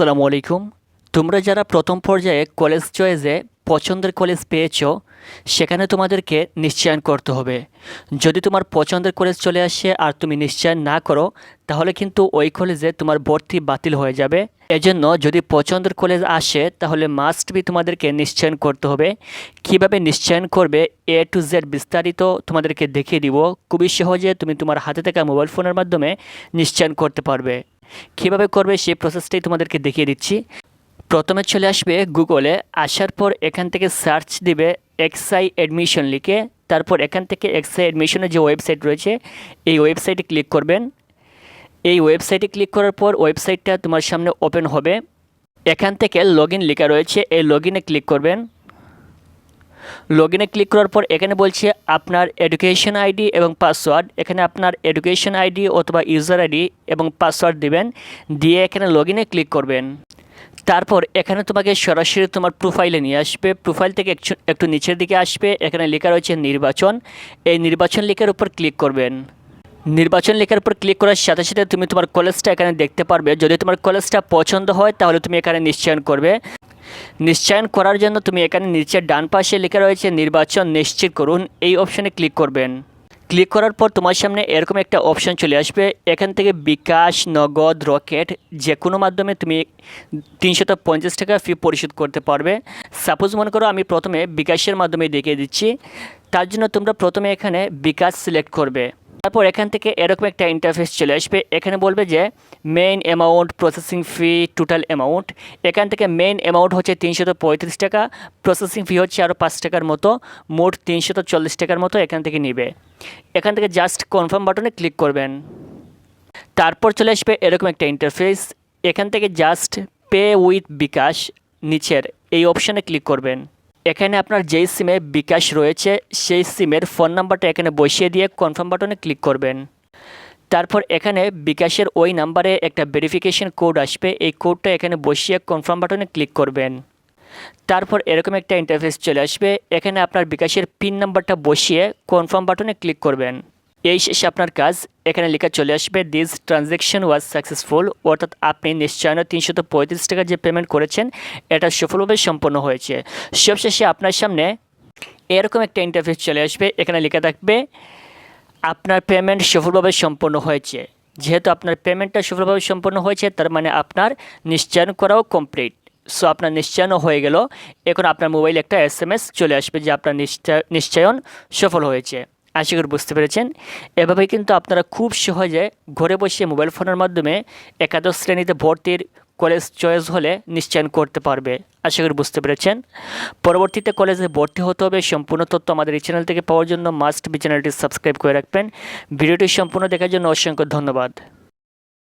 আসসালামু আলাইকুম। তোমরা যারা প্রথম পর্যায়ে কলেজ চয়েসে পছন্দের কলেজ পেয়েছ, সেখানে তোমাদেরকে নিশ্চয়ন করতে হবে। যদি তোমার পছন্দের কলেজ চলে আসে আর তুমি নিশ্চয়ন না করো, তাহলে কিন্তু ওই কলেজে তোমার ভর্তি বাতিল হয়ে যাবে। এজন্য যদি পছন্দের কলেজ আসে, তাহলে মাস্ট বি তোমাদেরকে নিশ্চয়ন করতে হবে। কীভাবে নিশ্চয়ন করবে এ টু জেড বিস্তারিত তোমাদেরকে দেখিয়ে দিব। খুবই সহজে তুমি তোমার হাতে থাকা মোবাইল ফোনের মাধ্যমে নিশ্চয়ন করতে পারবে। কীভাবে করবে সেই প্রসেসটাই তোমাদেরকে দেখিয়ে দিচ্ছি। প্রথমে চলে আসবে গুগলে আসার পর এখান থেকে সার্চ দিবে এক্সআই অ্যাডমিশন লিখে, তারপর এখান থেকে এক্সআই অ্যাডমিশনের যে ওয়েবসাইট রয়েছে, এই ওয়েবসাইটে ক্লিক করবেন। এই ওয়েবসাইটে ক্লিক করার পর ওয়েবসাইটটা তোমার সামনে ওপেন হবে। এখান থেকে লগ ইন লেখা রয়েছে, এই লগ ইনে ক্লিক করবেন। লগ ইনে ক্লিক করার পর এখানে বলছে আপনার এডুকেশন আইডি এবং পাসওয়ার্ড এখানে আপনার এডুকেশন আইডি অথবা ইউজার আইডি এবং পাসওয়ার্ড দিবেন। দিয়ে এখানে লগ ইনে ক্লিক করবেন। তারপর এখানে তোমাকে সরাসরি তোমার প্রোফাইলে নিয়ে আসবে। প্রোফাইল থেকে একটু নিচের দিকে আসবে। এখানে লেখা রয়েছে নির্বাচন। এই নির্বাচন লেখার উপর ক্লিক করবেন। নির্বাচন লেখার উপর ক্লিক করার সাথে সাথে তুমি তোমার কলেজটা এখানে দেখতে পারবে। যদি তোমার কলেজটা পছন্দ হয় তাহলে তুমি এখানে নিশ্চয়ন করবে। নিশ্চয়ন করার জন্য তুমি এখানে নিচের ডান পাশে লেখা রয়েছে নির্বাচন নিশ্চিত করুন। এই অপশনে ক্লিক করবেন। ক্লিক করার পর তোমার সামনে এরকম একটা অপশন চলে আসবে। এখান থেকে বিকাশ, নগদ, রকেট যে কোনো মাধ্যমে তুমি তিনশত পঞ্চাশ টাকা ফি পরিশোধ করতে পারবে। সাপোজ মনে করো আমি প্রথমে বিকাশের মাধ্যমে দেখিয়ে দিচ্ছি। তার জন্য তোমরা প্রথমে এখানে বিকাশ সিলেক্ট করবে। তারপর এখান থেকে এরকম একটা ইন্টারফেস চলে আসবে। এখানে বলবে যে main amount processing fee total amount এখান থেকে মেইন অ্যামাউন্ট হচ্ছে তিনশত পঁয়ত্রিশ টাকা প্রসেসিং ফি হচ্ছে আরও পাঁচ টাকার মতো, মোট তিনশত চল্লিশ টাকার মতো এখান থেকে নিবে। এখান থেকে জাস্ট কনফার্ম বাটনে ক্লিক করবেন। তারপর চলে আসবে এরকম একটা ইন্টারফেস এখান থেকে জাস্ট পে উইথ বিকাশ, নিচের, এই অপশানে ক্লিক করবেন। এখানে আপনার যেই সিমে বিকাশ রয়েছে, সেই সিমের ফোন নাম্বারটা এখানে বসিয়ে দিয়ে কনফার্ম বাটনে ক্লিক করবেন। তারপর এখানে বিকাশের ওই নাম্বারে একটা ভেরিফিকেশন কোড আসবে, এই কোডটা এখানে বসিয়ে কনফার্ম বাটনে ক্লিক করবেন। তারপর এরকম একটা ইন্টারফেস চলে আসবে, এখানে আপনার বিকাশের পিন নাম্বারটা বসিয়ে কনফার্ম বাটনে ক্লিক করবেন। এই শেষে আপনার কাজ। এখানে লেখা চলে আসবে দিস ট্রানজ্যাকশন ওয়াজ সাকসেসফুল অর্থাৎ আপনি নিশ্চয়ই তিনশত পঁয়ত্রিশ টাকা যে পেমেন্ট করেছেন, এটা সফলভাবে সম্পন্ন হয়েছে। সবশেষে আপনার সামনে এরকম একটা ইন্টারফেস চলে আসবে। এখানে লেখা থাকবে, আপনার পেমেন্ট সফলভাবে সম্পন্ন হয়েছে। যেহেতু আপনার পেমেন্টটা সফলভাবে সম্পন্ন হয়েছে, তার মানে আপনার নিশ্চয়ন করাও কমপ্লিট সো আপনার নিশ্চয়নও হয়ে গেল। এখন আপনার মোবাইলে একটা এস চলে আসবে, যে আপনার নিশ্চয়, নিশ্চয়ন সফল হয়েছে। আশা করি বুঝতে পেরেছেন। এভাবে কিন্তু আপনারা খুব সহজে ঘরে বসে মোবাইল ফোনের মাধ্যমে একাদশ শ্রেণীতে ভর্তির কলেজ চয়েস হলে নিশ্চয়ন করতে পারবে। আশা করি বুঝতে পেরেছেন। পরবর্তীতে কলেজে ভর্তি হতে হবে। সম্পূর্ণ তথ্য আমাদের এই চ্যানেল থেকে পাওয়ার জন্য মাস্ট বি চ্যানেলটি সাবস্ক্রাইব করে রাখবেন। ভিডিওটি সম্পূর্ণ দেখার জন্য অসংখ্য ধন্যবাদ।